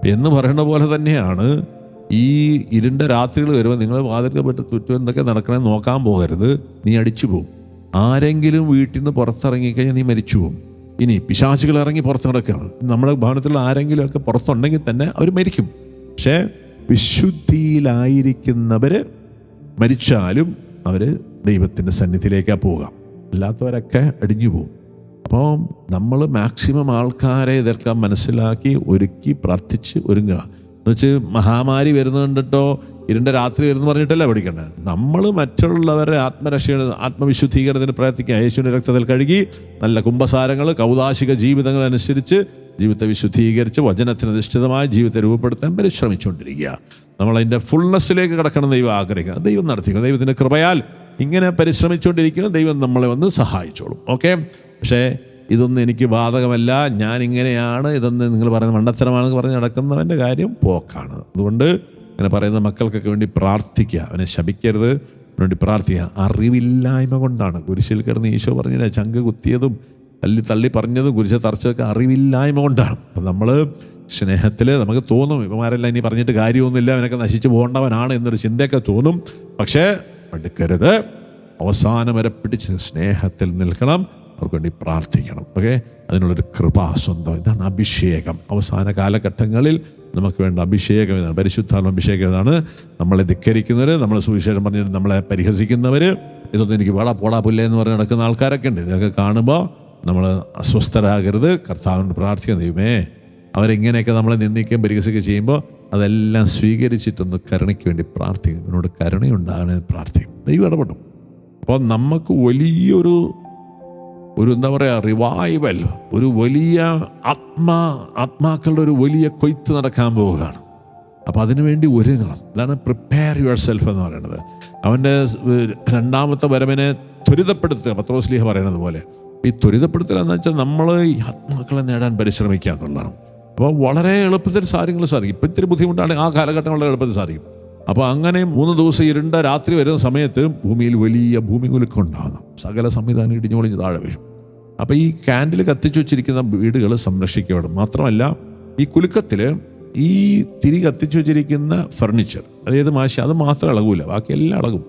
എന്ന് പറയുന്ന പോലെ തന്നെയാണ് ഈ ഇരുണ്ട രാത്രികൾ വരുമ്പോൾ നിങ്ങൾ വാതിൽക്ക് പെട്ട് ചുറ്റും എന്തൊക്കെ നടക്കണമെന്ന് നോക്കാൻ പോകരുത്. നീ അടിച്ചു പോകും ആരെങ്കിലും വീട്ടിൽ നിന്ന് പുറത്തിറങ്ങിക്കഴിഞ്ഞാൽ നീ മരിച്ചു പോകും ഇനി പിശാചികൾ ഇറങ്ങി പുറത്ത് നടക്കുകയാണ്. നമ്മുടെ ഭവനത്തിൽ ആരെങ്കിലുമൊക്കെ പുറത്തുണ്ടെങ്കിൽ തന്നെ അവർ മരിക്കും. പക്ഷേ വിശുദ്ധിയിലായിരിക്കുന്നവർ മരിച്ചാലും അവർ ദൈവത്തിന്റെ സന്നിധിയിലേക്കാണ് പോവുക. അല്ലാത്തവരൊക്കെ അടിഞ്ഞു പോകും. അപ്പോൾ നമ്മൾ മാക്സിമം ആൾക്കാരെ ഇതൊക്കെ മനസ്സിലാക്കി ഒരുക്കി പ്രാർത്ഥിച്ച് ഒരുങ്ങുക. എന്ന് വെച്ച് മഹാമാരി വരുന്നത് കണ്ടിട്ടോ ഇരുണ്ട രാത്രി വരുന്നു പറഞ്ഞിട്ടല്ല പഠിക്കേണ്ടത് നമ്മൾ മറ്റുള്ളവരെ ആത്മരക്ഷ ആത്മവിശുദ്ധീകരണത്തിന് പ്രയത്നിക്കുക യേശുവിന്റെ രക്തത്തിൽ കഴുകി നല്ല കുംഭസാരങ്ങൾ കൗതാശിക ജീവിതങ്ങൾ അനുസരിച്ച് ജീവിതത്തെ വിശുദ്ധീകരിച്ച് വചനത്തിന് അധിഷ്ഠിതമായ ജീവിതത്തെ രൂപപ്പെടുത്താൻ പരിശ്രമിച്ചുകൊണ്ടിരിക്കുക. നമ്മളതിന്റെ ഫുൾനെസ്സിലേക്ക് കിടക്കണം ദൈവം ആഗ്രഹിക്കുക ദൈവം നടത്തിക്കുക ദൈവത്തിന്റെ കൃപയാൽ ഇങ്ങനെ പരിശ്രമിച്ചുകൊണ്ടിരിക്കുന്ന. ദൈവം നമ്മളെ വന്ന് സഹായിച്ചോളും. ഓക്കെ? പക്ഷേ ഇതൊന്നും എനിക്ക് ബാധകമല്ല. ഞാൻ ഇങ്ങനെയാണ് ഇതൊന്നും നിങ്ങൾ പറയുന്ന മണ്ടത്തരമാണെന്ന് പറഞ്ഞ് നടക്കുന്നവന്റെ കാര്യം പോക്കാണ്. അതുകൊണ്ട് അങ്ങനെ പറയുന്ന മക്കൾക്കൊക്കെ വേണ്ടി പ്രാർത്ഥിക്കുക. അവനെ ശപിക്കരുത്. അവനുവേണ്ടി പ്രാർത്ഥിക്കുക. അറിവില്ലായ്മ കൊണ്ടാണ്. കുരിശിൽ കിടന്ന് ഈശോ പറഞ്ഞില്ല ചങ്ക് കുത്തിയതും തല്ലി തള്ളി പറഞ്ഞതും കുരിശ തറച്ചതൊക്കെ അറിവില്ലായ്മ കൊണ്ടാണ്. അപ്പം നമ്മൾ സ്നേഹത്തിൽ നമുക്ക് തോന്നും ഇവമാരെല്ലാം ഇനി പറഞ്ഞിട്ട് കാര്യമൊന്നുമില്ല അവനൊക്കെ നശിച്ചു പോകേണ്ടവനാണ് എന്നൊരു ചിന്തയൊക്കെ തോന്നും. പക്ഷേ എടുക്കരുത് അവസാനം വരെ പിടിച്ച് സ്നേഹത്തിൽ നിൽക്കണം അവർക്ക് വേണ്ടി പ്രാർത്ഥിക്കണം ഓക്കെ അതിനുള്ളൊരു കൃപ സ്വന്തം. ഇതാണ് അഭിഷേകം. അവസാന കാലഘട്ടങ്ങളിൽ നമുക്ക് വേണ്ട അഭിഷേകം ഇതാണ്. പരിശുദ്ധാത്മ അഭിഷേകം ഇതാണ്. നമ്മളെ ധിക്കരിക്കുന്നവർ നമ്മളെ സുവിശേഷം പറഞ്ഞിട്ട് നമ്മളെ പരിഹസിക്കുന്നവർ ഇതൊന്നും എനിക്ക് പാടാ പോടാ പുല്ലേ എന്ന് പറഞ്ഞ് നടക്കുന്ന ആൾക്കാരൊക്കെ ഉണ്ട്. ഇതൊക്കെ കാണുമ്പോൾ നമ്മൾ അസ്വസ്ഥരാകരുത്. കർത്താവിനോട് പ്രാർത്ഥിക്കുന്ന ദൈവമേ അവരിങ്ങനെയൊക്കെ നമ്മളെ നിന്ദിക്കുകയും പരിഹസിക്കുകയും ചെയ്യുമ്പോൾ അതെല്ലാം സ്വീകരിച്ചിട്ടൊന്ന് കരുണയ്ക്ക് വേണ്ടി പ്രാർത്ഥിക്കും. ഇതിനോട് കരുണയുണ്ടാകണമെന്ന് പ്രാർത്ഥിക്കും. ദൈവം ഇടപെടും. അപ്പോൾ നമുക്ക് വലിയൊരു ഒരു എന്താ പറയുക റിവൈവൽ ഒരു വലിയ ആത്മാ ആത്മാക്കളുടെ ഒരു വലിയ കൊയ്ത്ത് നടക്കാൻ പോവുകയാണ്. അപ്പോൾ അതിനുവേണ്ടി ഒരുങ്ങണം. ഇതാണ് പ്രിപ്പയർ യുവർ സെൽഫ് എന്ന് പറയുന്നത്. അവന്റെ രണ്ടാമത്തെ വരവിനെ ത്വരിതപ്പെടുത്തുക. പത്രോസ്ലിഹ പറയുന്നത് പോലെ. ഈ ത്വരിതപ്പെടുത്തൽ എന്ന് വെച്ചാൽ നമ്മൾ ഈ ആത്മാക്കളെ നേടാൻ പരിശ്രമിക്കുക എന്നുള്ളതാണ്. അപ്പോൾ വളരെ എളുപ്പത്തിൽ കാര്യങ്ങൾ സാധിക്കും. ഇപ്പം ഇത്തിരി ബുദ്ധിമുട്ടാണെങ്കിൽ ആ കാലഘട്ടം വളരെ എളുപ്പത്തിൽ സാധിക്കും. അപ്പോൾ അങ്ങനെ മൂന്ന് ദിവസം ഇരുണ്ട രാത്രി വരുന്ന സമയത്ത് ഭൂമിയിൽ വലിയ ഭൂമി കുലുക്കുണ്ടാകും സകല സംവിധാനം ഇടിഞ്ഞുപൊളിഞ്ഞ് താഴെ വീഴും. അപ്പോൾ ഈ കാൻഡിൽ കത്തിച്ചു വെച്ചിരിക്കുന്ന വീടുകൾ സംരക്ഷിക്കപ്പെടും. മാത്രമല്ല ഈ കുലുക്കത്തിൽ ഈ തിരി കത്തിച്ചു വെച്ചിരിക്കുന്ന ഫർണിച്ചർ അതായത് മാഷി അത് മാത്രം ഇളകൂല. ബാക്കി എല്ലാം ഇളകും.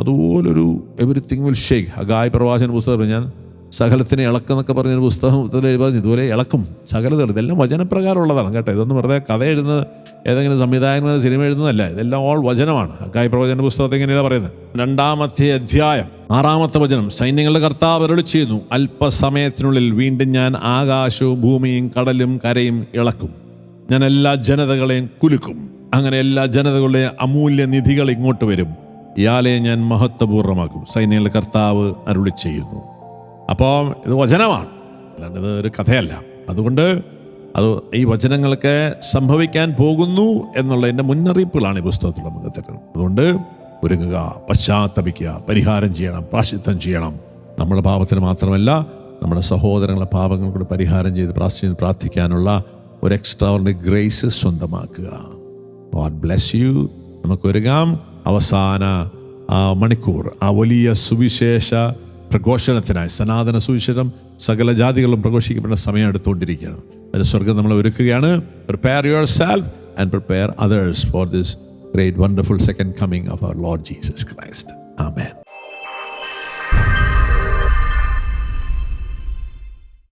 അതുപോലൊരു എവറിത്തിങ് വിൽ ഷേക്ക് ആ ഗായ് പ്രവാചന പുസ്തകം ഞാൻ സകലത്തിനെ ഇളക്കെന്നൊക്കെ പറഞ്ഞൊരു പുസ്തകത്തിൽ എഴുതി ഇതുപോലെ ഇളക്കും. സകലതകൾ ഇതെല്ലാം വചനപ്രകാരമുള്ളതാണ് കേട്ടോ. ഇതൊന്നും വെറുതെ കഥ എഴുതുന്നത് ഏതെങ്കിലും സംവിധായകന്മാർ സിനിമ എഴുതുന്നതല്ല. ഇതെല്ലാം ഓൾ വചനമാണ്. ഹഗായ് പ്രവചന പുസ്തകത്തെ ഇങ്ങനെയാണ് പറയുന്നത്? രണ്ടാമത്തെ അധ്യായം ആറാമത്തെ വചനം. സൈന്യങ്ങളുടെ കർത്താവ് അരുളി ചെയ്യുന്നു അല്പസമയത്തിനുള്ളിൽ വീണ്ടും ഞാൻ ആകാശവും ഭൂമിയും കടലും കരയും ഇളക്കും. ഞാൻ എല്ലാ ജനതകളെയും കുലുക്കും. അങ്ങനെ എല്ലാ ജനതകളുടെ അമൂല്യ നിധികൾ ഇങ്ങോട്ട് വരും. ഇയാളെ ഞാൻ മഹത്വപൂർണമാക്കും സൈന്യങ്ങളുടെ കർത്താവ് അരുളി ചെയ്യുന്നു. അപ്പോൾ ഇത് വചനമാണ്. അല്ലാണ്ട് ഇത് ഒരു കഥയല്ല. അതുകൊണ്ട് അത് ഈ വചനങ്ങളൊക്കെ സംഭവിക്കാൻ പോകുന്നു എന്നുള്ളതിന്റെ മുന്നറിയിപ്പുകളാണ് ഈ പുസ്തകത്തിൽ നമുക്ക് തരുന്നത്. അതുകൊണ്ട് ഒരുങ്ങുക പശ്ചാത്തപിക്കുക പരിഹാരം ചെയ്യണം പ്രാശിദ്ധം ചെയ്യണം. നമ്മുടെ പാപത്തിന് മാത്രമല്ല നമ്മുടെ സഹോദരങ്ങളുടെ പാപങ്ങൾ കൂടി പരിഹാരം ചെയ്ത് പ്രാശ്ചിത്യം പ്രാർത്ഥിക്കാനുള്ള ഒരു എക്സ്ട്രാ ഗ്രേസ് സ്വന്തമാക്കുക. ഗോഡ് ബ്ലെസ് യു നമുക്കൊരുങ്ങാം അവസാന മണിക്കൂർ ആ വലിയ സുവിശേഷ പ്രഘോഷണത്തിനായി സനാതന സുവിശേഷം സകല ജാതികളും പ്രഘോഷിക്കപ്പെടുന്ന സമയം എടുത്തുകൊണ്ടിരിക്കുകയാണ്. അതിന്റെ സ്വർഗം നമ്മൾ ഒരുക്കുകയാണ്. Prepare yourself and prepare others for this great wonderful second coming of our Lord Jesus Christ amen